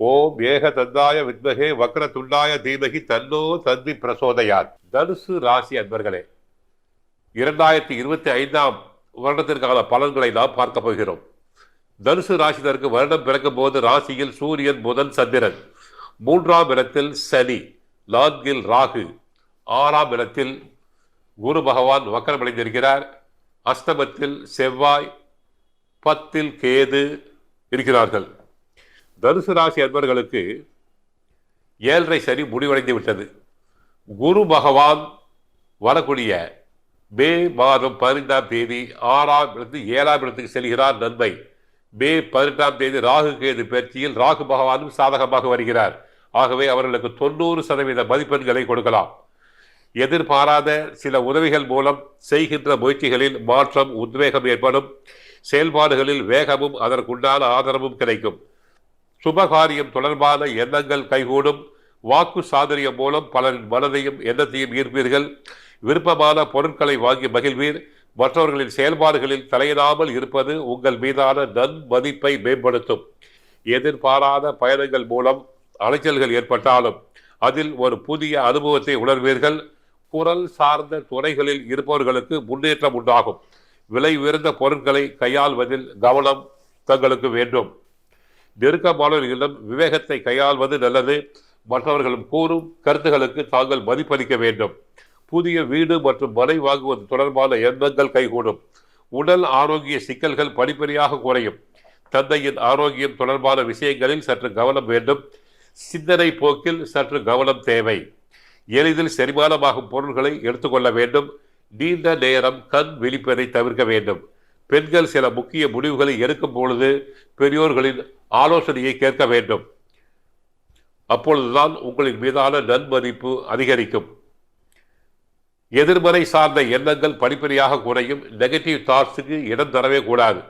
ஓம் ஏக தந்தாய வித்மகே வக்ர துண்டாய தீமகி தன்னோ தந்தி பிரசோதயாத். தனுசு ராசி அன்பர்களே இரண்டாயிரத்தி இருபத்தி ஐந்தாம் வருடத்திற்கான பலன்களை நாம் பார்க்க போகிறோம். தனுசு ராசினருக்கு வருடம் பிறக்கும் போது ராசியில் சூரியன் புதன் சந்திரன். மூன்றாம் இடத்தில் சனி நான்கில் ராகு. ஆறாம் இடத்தில் குரு பகவான் வக்கரமடைந்திருக்கிறார். அஷ்டமத்தில் செவ்வாய் பத்தில் கேது இருக்கிறார்கள். தனுசு ராசி அன்பர்களுக்கு ஏழரை சனி முடிவடைந்து விட்டது. குரு பகவான் வரக்கூடிய மே மாதம் பதினைந்தாம் தேதி ஆறாம் இடத்து ஏழாம் இடத்துக்கு செல்கிறார் நன்மை மே பதினெட்டாம் தேதி ராகு கேது பயிற்சியில் ராகு பகவானும் சாதகமாக வருகிறார். ஆகவே அவர்களுக்கு தொண்ணூறு சதவீத மதிப்பெண்களை கொடுக்கலாம். எதிர்பாராத சில உதவிகள் மூலம் செய்கின்ற முயற்சிகளில் மாற்றம் உத்வேகம் ஏற்படும். செயல்பாடுகளில் வேகமும் அதற்குண்டான ஆதரவும் கிடைக்கும். சுபகாரியம் தொடர்பான எண்ணங்கள் கைகூடும். வாக்கு சாதுரியம் மூலம் பலரின் மனதையும் எண்ணத்தையும் ஈர்ப்பீர்கள். விருப்பமான பொருட்களை வாங்கி மகிழ்வீர். மற்றவர்களின் செயல்பாடுகளில் தலையிடாமல் இருப்பது உங்கள் மீதான நன்மதிப்பை மேம்படுத்தும். எதிர்பாராத பயணங்கள் மூலம் அலைச்சல்கள் ஏற்பட்டாலும் அதில் ஒரு புதிய அனுபவத்தை உணர்வீர்கள். குரல் சார்ந்த துறைகளில் இருப்பவர்களுக்கு முன்னேற்றம் உண்டாகும். விலை உயர்ந்த பொருட்களை கையாள்வதில் கவனம் தங்களுக்கு வேண்டும். நெருக்கமானவர்களிடம் விவேகத்தை கையாள்வது நல்லது. மற்றவர்களும் கூறும் கருத்துகளுக்கு தாங்கள் மதிப்பளிக்க வேண்டும். புதிய வீடு மற்றும் மனை வாங்குவது தொடர்பான எண்ணங்கள் கைகூடும். உடல் ஆரோக்கிய சிக்கல்கள் படிப்படியாக குறையும். தந்தையின் ஆரோக்கியம் தொடர்பான விஷயங்களில் சற்று கவனம் வேண்டும். சிந்தனை போக்கில் சற்று கவனம் தேவை. எளிதில் செரிமானமாகும் பொருள்களை எடுத்துக்கொள்ள வேண்டும். நீண்ட நேரம் கண் விழிப்பதை தவிர்க்க வேண்டும். பெண்கள் சில முக்கிய முடிவுகளை எடுக்கும் பொழுது பெரியோர்களின் ஆலோசனையை கேட்க வேண்டும். அப்பொழுதுதான் உங்களின் மீதான நன்மதிப்பு அதிகரிக்கும். எதிர்மறை சார்ந்த எண்ணங்கள் படிப்படியாக குறையும். நெகட்டிவ் தாட்ஸுக்கு இடம் தரவே கூடாது.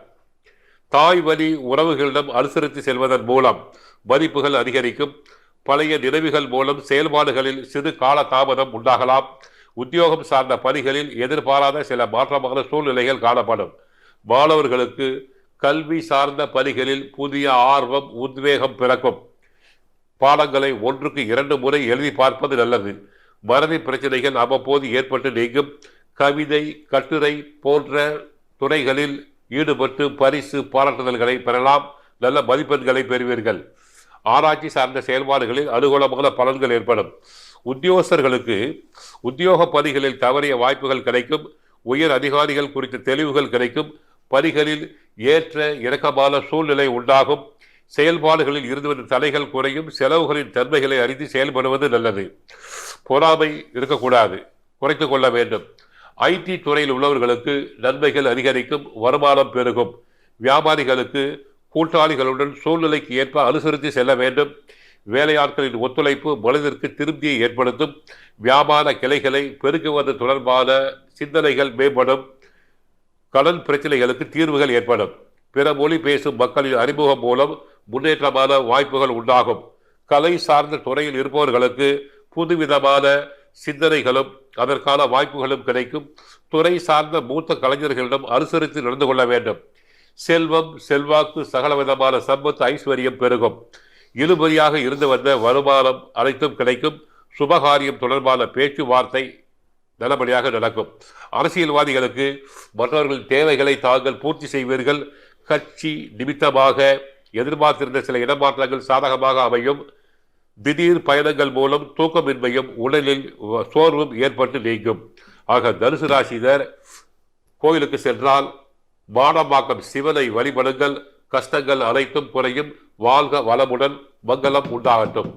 தாய் வழி உறவுகளிடம் அனுசரித்து செல்வதன் மூலம் மதிப்புகள் அதிகரிக்கும். பழைய நினைவுகள் மூலம் செயல்பாடுகளில் சிறு கால தாமதம் உண்டாகலாம். உத்தியோகம் சார்ந்த பணிகளில் எதிர்பாராத சில மாற்றமான சூழ்நிலைகள் காணப்படும். மாணவர்களுக்கு கல்வி சார்ந்த பணிகளில் புதிய ஆர்வம் உத்வேகம் பிறக்கும். பாடங்களை ஒன்றுக்கு இரண்டு முறை எழுதி பார்ப்பது நல்லது. மறதி பிரச்சனைகள் அவ்வப்போது ஏற்பட்டு நீங்கும். கவிதை கட்டுரை போன்ற துறைகளில் ஈடுபட்டு பரிசு பாராட்டுதல்களை பெறலாம். நல்ல மதிப்பெண்களை பெறுவீர்கள். ஆராய்ச்சி சார்ந்த செயல்பாடுகளில் அனுகூலமான பலன்கள் ஏற்படும். உத்தியோகஸ்தர்களுக்கு உத்தியோக பணிகளில் தவறிய வாய்ப்புகள் கிடைக்கும். உயர் அதிகாரிகள் குறித்த தெளிவுகள் கிடைக்கும். பணிகளில் ஏற்ற இறக்கமான சூழ்நிலை உண்டாகும். செயல்பாடுகளில் இருந்து வந்த தடைகள் குறையும். செலவுகளின் தன்மைகளை அறிந்து செயல்படுவது நல்லது. பொறாமை இருக்கக்கூடாது. குறைத்து கொள்ள வேண்டும். ஐடி துறையில் உள்ளவர்களுக்கு நன்மைகள் அதிகரிக்கும். வருமானம் பெருகும். வியாபாரிகளுக்கு கூட்டாளிகளுடன் சூழ்நிலைக்கு ஏற்ப அனுசரித்து செல்ல வேண்டும். வேலையாட்களின் ஒத்துழைப்பு மனதிற்கு திருப்தியை ஏற்படுத்தும். வியாபார கிளைகளை பெருக்குவது தொடர்பான சிந்தனைகள் மேம்படும். கடன் பிரச்சனைகளுக்கு தீர்வுகள் ஏற்படும். பிற மொழி பேசும் மக்களின் அறிமுகம் மூலம் முன்னேற்றமான வாய்ப்புகள் உண்டாகும். கலை சார்ந்த துறையில் இருப்பவர்களுக்கு புதுவிதமான சிந்தனைகளும் அதற்கான வாய்ப்புகளும் கிடைக்கும். துறை சார்ந்த மூத்த கலைஞர்களிடம் அனுசரித்து நடந்து கொள்ள வேண்டும். செல்வம் செல்வாக்கு சகலவிதமான சம்பத்து ஐஸ்வர்யம் பெருகும். இழுபறியாக இருந்து வந்த வருமானம் அனைத்தும் கிடைக்கும். சுபகாரியம் தொடர்பான பேச்சுவார்த்தை நல்லபடியாக நடக்கும். அரசியல்வாதிகளுக்கு மற்றவர்கள் தேவைகளை தாங்கள் பூர்த்தி செய்வீர்கள். கட்சி நிமித்தமாக எதிர்பார்த்திருந்த சில இடமாற்றங்கள் சாதகமாக அமையும். திடீர் பயணங்கள் மூலம் தூக்கமின்மையும் உடலில் சோர்வும் ஏற்பட்டு நீங்கும். ஆக தனுசு ராசினர் கோயிலுக்கு சென்றால் மானமாக்கம் சிவனை வழிபடுங்கள். கஷ்டங்கள் அனைத்தும் குறையும். வாழ்க வளமுடன் மங்களம் உண்டாகட்டும்.